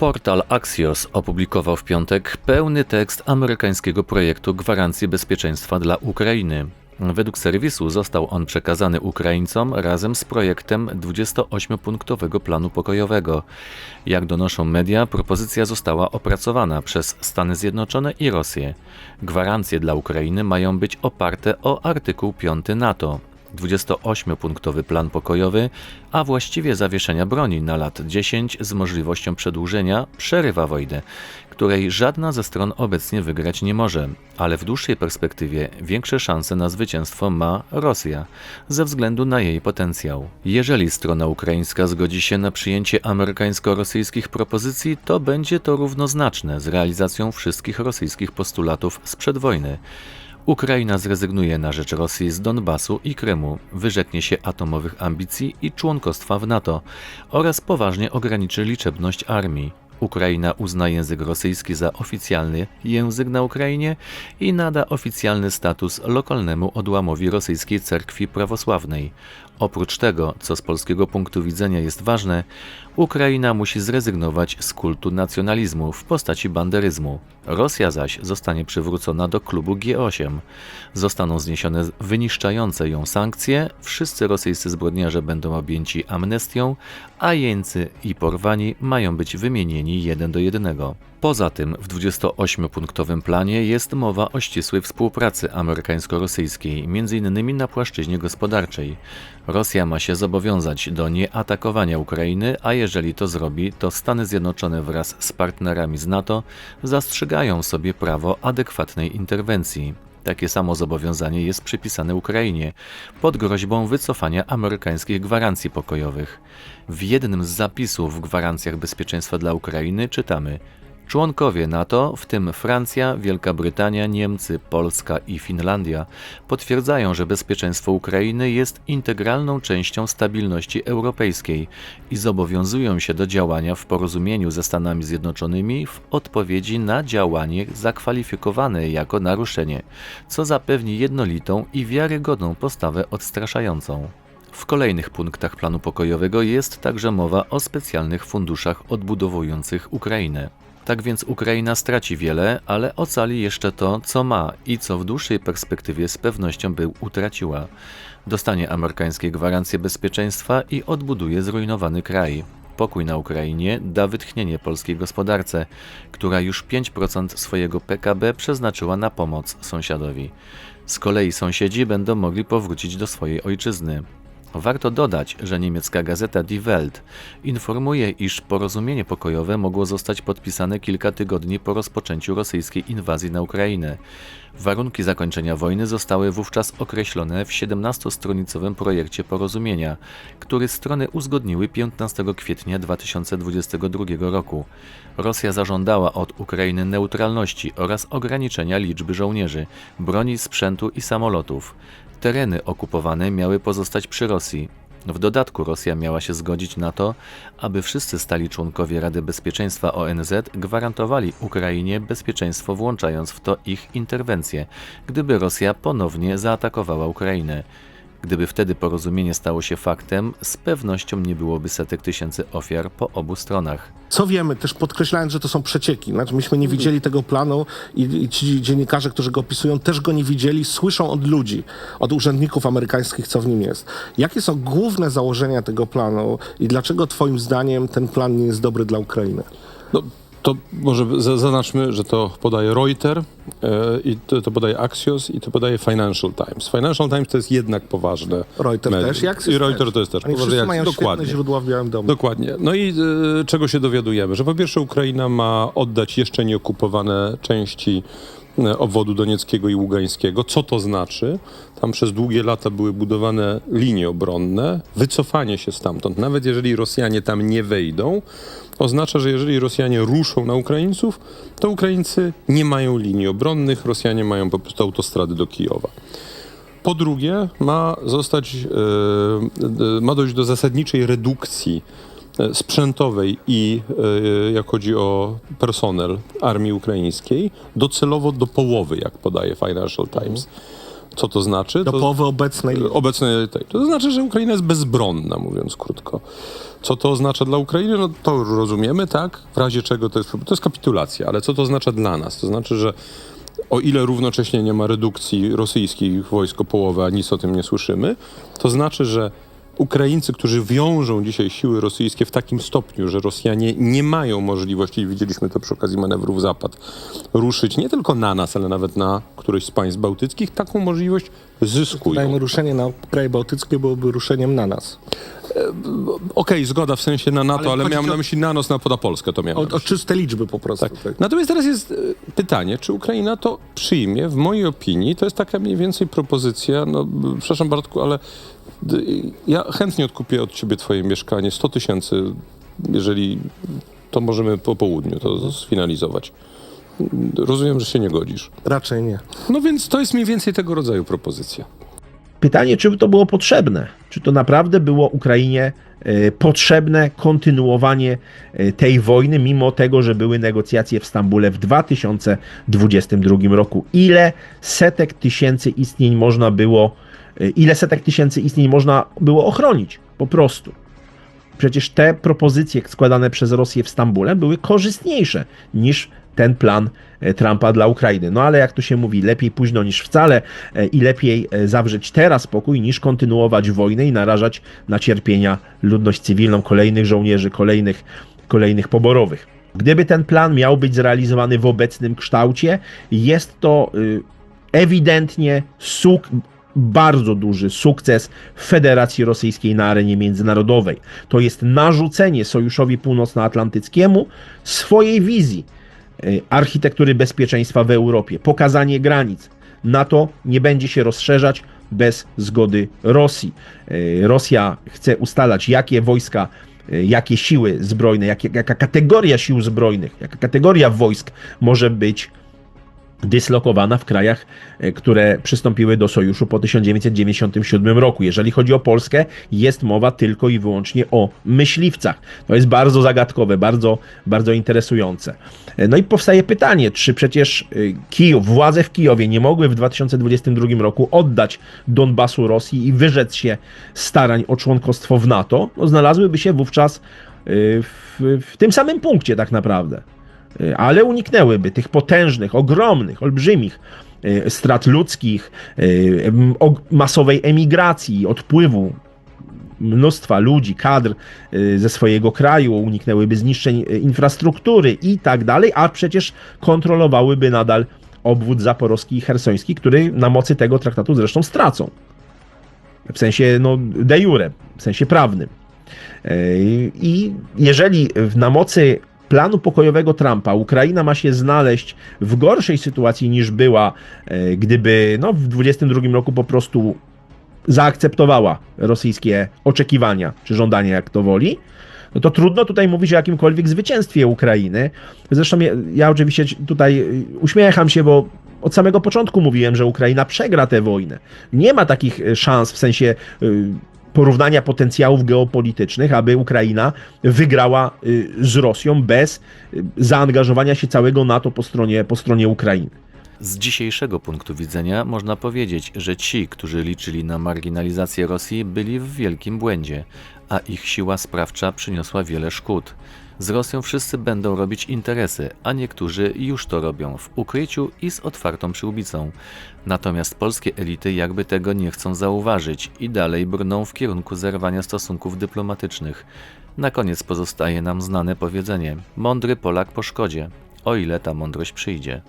Portal Axios opublikował w piątek pełny tekst amerykańskiego projektu gwarancji bezpieczeństwa dla Ukrainy. Według serwisu został on przekazany Ukraińcom razem z projektem 28-punktowego planu pokojowego. Jak donoszą media, propozycja została opracowana przez Stany Zjednoczone i Rosję. Gwarancje dla Ukrainy mają być oparte o artykuł 5 NATO. 28-punktowy plan pokojowy, a właściwie zawieszenia broni na lat 10 z możliwością przedłużenia, przerywa wojnę, której żadna ze stron obecnie wygrać nie może, ale w dłuższej perspektywie większe szanse na zwycięstwo ma Rosja, ze względu na jej potencjał. Jeżeli strona ukraińska zgodzi się na przyjęcie amerykańsko-rosyjskich propozycji, to będzie to równoznaczne z realizacją wszystkich rosyjskich postulatów sprzed wojny. Ukraina zrezygnuje na rzecz Rosji z Donbasu i Krymu, wyrzeknie się atomowych ambicji i członkostwa w NATO oraz poważnie ograniczy liczebność armii. Ukraina uzna język rosyjski za oficjalny język na Ukrainie i nada oficjalny status lokalnemu odłamowi rosyjskiej cerkwi prawosławnej. Oprócz tego, co z polskiego punktu widzenia jest ważne, Ukraina musi zrezygnować z kultu nacjonalizmu w postaci banderyzmu. Rosja zaś zostanie przywrócona do klubu G8. Zostaną zniesione wyniszczające ją sankcje, wszyscy rosyjscy zbrodniarze będą objęci amnestią, a jeńcy i porwani mają być wymienieni jeden do jednego. Poza tym w 28-punktowym planie jest mowa o ścisłej współpracy amerykańsko-rosyjskiej, m.in. na płaszczyźnie gospodarczej. Rosja ma się zobowiązać do nieatakowania Ukrainy, a jeżeli to zrobi, to Stany Zjednoczone wraz z partnerami z NATO zastrzegają sobie prawo adekwatnej interwencji. Takie samo zobowiązanie jest przypisane Ukrainie pod groźbą wycofania amerykańskich gwarancji pokojowych. W jednym z zapisów w gwarancjach bezpieczeństwa dla Ukrainy czytamy: Członkowie NATO, w tym Francja, Wielka Brytania, Niemcy, Polska i Finlandia, potwierdzają, że bezpieczeństwo Ukrainy jest integralną częścią stabilności europejskiej i zobowiązują się do działania w porozumieniu ze Stanami Zjednoczonymi w odpowiedzi na działanie zakwalifikowane jako naruszenie, co zapewni jednolitą i wiarygodną postawę odstraszającą. W kolejnych punktach planu pokojowego jest także mowa o specjalnych funduszach odbudowujących Ukrainę. Tak więc Ukraina straci wiele, ale ocali jeszcze to, co ma i co w dłuższej perspektywie z pewnością by utraciła. Dostanie amerykańskie gwarancje bezpieczeństwa i odbuduje zrujnowany kraj. Pokój na Ukrainie da wytchnienie polskiej gospodarce, która już 5% swojego PKB przeznaczyła na pomoc sąsiadowi. Z kolei sąsiedzi będą mogli powrócić do swojej ojczyzny. Warto dodać, że niemiecka gazeta Die Welt informuje, iż porozumienie pokojowe mogło zostać podpisane kilka tygodni po rozpoczęciu rosyjskiej inwazji na Ukrainę. Warunki zakończenia wojny zostały wówczas określone w 17-stronicowym projekcie porozumienia, który strony uzgodniły 15 kwietnia 2022 roku. Rosja zażądała od Ukrainy neutralności oraz ograniczenia liczby żołnierzy, broni, sprzętu i samolotów. Tereny okupowane miały pozostać przy Rosji. W dodatku Rosja miała się zgodzić na to, aby wszyscy stali członkowie Rady Bezpieczeństwa ONZ gwarantowali Ukrainie bezpieczeństwo, włączając w to ich interwencję, gdyby Rosja ponownie zaatakowała Ukrainę. Gdyby wtedy porozumienie stało się faktem, z pewnością nie byłoby setek tysięcy ofiar po obu stronach. Co wiemy, też podkreślając, że to są przecieki. Znaczy, myśmy nie widzieli tego planu i, i ci dziennikarze, którzy go opisują, też go nie widzieli, słyszą od ludzi, od urzędników amerykańskich, co w nim jest. Jakie są główne założenia tego planu i dlaczego twoim zdaniem ten plan nie jest dobry dla Ukrainy? No, to może za- zaznaczmy, że to podaje Reuters e, i to, to podaje Axios i to podaje Financial Times. Financial Times to jest jednak poważne Reuters medium. też? Jak I Reuters to jest też Oni poważne. jak- mają Dokładnie. źródła w Białym Domu. Dokładnie. No i e, czego się dowiadujemy? Że po pierwsze Ukraina ma oddać jeszcze nieokupowane części obwodu donieckiego i ługańskiego. Co to znaczy? Tam przez długie lata były budowane linie obronne. Wycofanie się stamtąd, nawet jeżeli Rosjanie tam nie wejdą, oznacza, że jeżeli Rosjanie ruszą na Ukraińców, to Ukraińcy nie mają linii obronnych, Rosjanie mają po prostu autostrady do Kijowa. Po drugie, ma zostać, e, e, ma dojść do zasadniczej redukcji e, sprzętowej i e, jak chodzi o personel armii ukraińskiej, docelowo do połowy, jak podaje Financial Times. Co to znaczy? Do to, połowy obecnej. Obecnej tej. To znaczy, że Ukraina jest bezbronna, mówiąc krótko. Co to oznacza dla Ukrainy? No to rozumiemy, tak? W razie czego to jest, to jest kapitulacja, ale co to oznacza dla nas? To znaczy, że o ile równocześnie nie ma redukcji rosyjskich wojsk o połowę, a nic o tym nie słyszymy, to znaczy, że Ukraińcy, którzy wiążą dzisiaj siły rosyjskie w takim stopniu, że Rosjanie nie mają możliwości, i widzieliśmy to przy okazji manewrów Zapad, ruszyć nie tylko na nas, ale nawet na któreś z państw bałtyckich, taką możliwość zyskują. Dajmy ruszenie na kraje bałtyckie byłoby ruszeniem na nas. Okej, zgoda w sensie na NATO, Ale ale, miałem o- na myśli na nos, na poda Polskę to miałem. O, o czyste liczby po prostu. Tak. Natomiast teraz jest e, pytanie, czy Ukraina to przyjmie? W mojej opinii to jest taka mniej więcej propozycja, no przepraszam Bartku, ale ja chętnie odkupię od ciebie twoje mieszkanie, 100 tysięcy, jeżeli to możemy po południu to sfinalizować. Rozumiem, że się nie godzisz. Raczej nie. No więc to jest mniej więcej tego rodzaju propozycja. Pytanie, czy to było potrzebne? Czy to naprawdę było Ukrainie e, potrzebne kontynuowanie e, tej wojny, mimo tego, że były negocjacje w Stambule w 2022 roku? Ile setek tysięcy istnień można było, ile setek tysięcy istnień można było ochronić? Po prostu. Przecież te propozycje składane przez Rosję w Stambule były korzystniejsze niż ten plan e, Trumpa dla Ukrainy. No ale jak to się mówi, lepiej późno niż wcale e, i lepiej zawrzeć teraz spokój niż kontynuować wojnę i narażać na cierpienia ludność cywilną kolejnych żołnierzy, kolejnych, kolejnych poborowych. Gdyby ten plan miał być zrealizowany w obecnym kształcie, jest to y, ewidentnie suk bardzo duży sukces Federacji Rosyjskiej na arenie międzynarodowej. To jest narzucenie Sojuszowi Północnoatlantyckiemu swojej wizji y, architektury bezpieczeństwa w Europie, pokazanie granic. NATO nie będzie się rozszerzać bez zgody Rosji. Y, Rosja chce ustalać, jakie wojska, y, jakie siły zbrojne, jakie, jaka kategoria sił zbrojnych, jaka kategoria wojsk może być dyslokowana w krajach, e, które przystąpiły do sojuszu po 1997 roku. Jeżeli chodzi o Polskę, jest mowa tylko i wyłącznie o myśliwcach. To jest bardzo zagadkowe, bardzo, bardzo interesujące. E, No i powstaje pytanie, czy przecież e, Kijów, władze w Kijowie nie mogły w 2022 roku oddać Donbasu Rosji i wyrzec się starań o członkostwo w NATO, no znalazłyby się wówczas w, w tym samym punkcie tak naprawdę ale uniknęłyby tych potężnych, ogromnych, olbrzymich y, strat ludzkich, og- masowej emigracji, odpływu mnóstwa ludzi, kadr ze swojego kraju, uniknęłyby zniszczeń infrastruktury i tak dalej, a przecież kontrolowałyby nadal obwód zaporowski i hersoński, który na mocy tego traktatu zresztą stracą. W sensie no, de jure, w sensie prawnym. I jeżeli na mocy planu pokojowego Trumpa Ukraina ma się znaleźć w gorszej sytuacji niż była, e, gdyby no, w 2022 roku po prostu zaakceptowała rosyjskie oczekiwania czy żądania, jak to woli, no to trudno tutaj mówić o jakimkolwiek zwycięstwie Ukrainy. Zresztą ja, ja oczywiście tutaj y, uśmiecham się, bo od samego początku mówiłem, że Ukraina przegra tę wojnę. Nie ma takich y, szans w sensie porównania potencjałów geopolitycznych, aby Ukraina wygrała y, z Rosją bez y, zaangażowania się całego NATO po stronie, po stronie Ukrainy. Z dzisiejszego punktu widzenia można powiedzieć, że ci, którzy liczyli na marginalizację Rosji, byli w wielkim błędzie, a ich siła sprawcza przyniosła wiele szkód. Z Rosją wszyscy będą robić interesy, a niektórzy już to robią w ukryciu i z otwartą przyłbicą. Natomiast polskie elity jakby tego nie chcą zauważyć i dalej brną w kierunku zerwania stosunków dyplomatycznych. Na koniec pozostaje nam znane powiedzenie: mądry Polak po szkodzie, o ile ta mądrość przyjdzie.